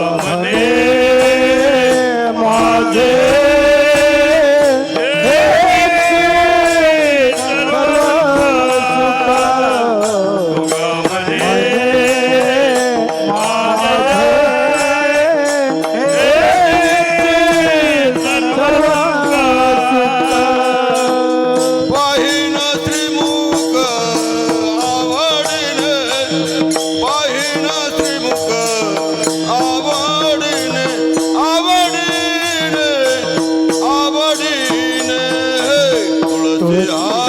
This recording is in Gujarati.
મને માધે 对啊。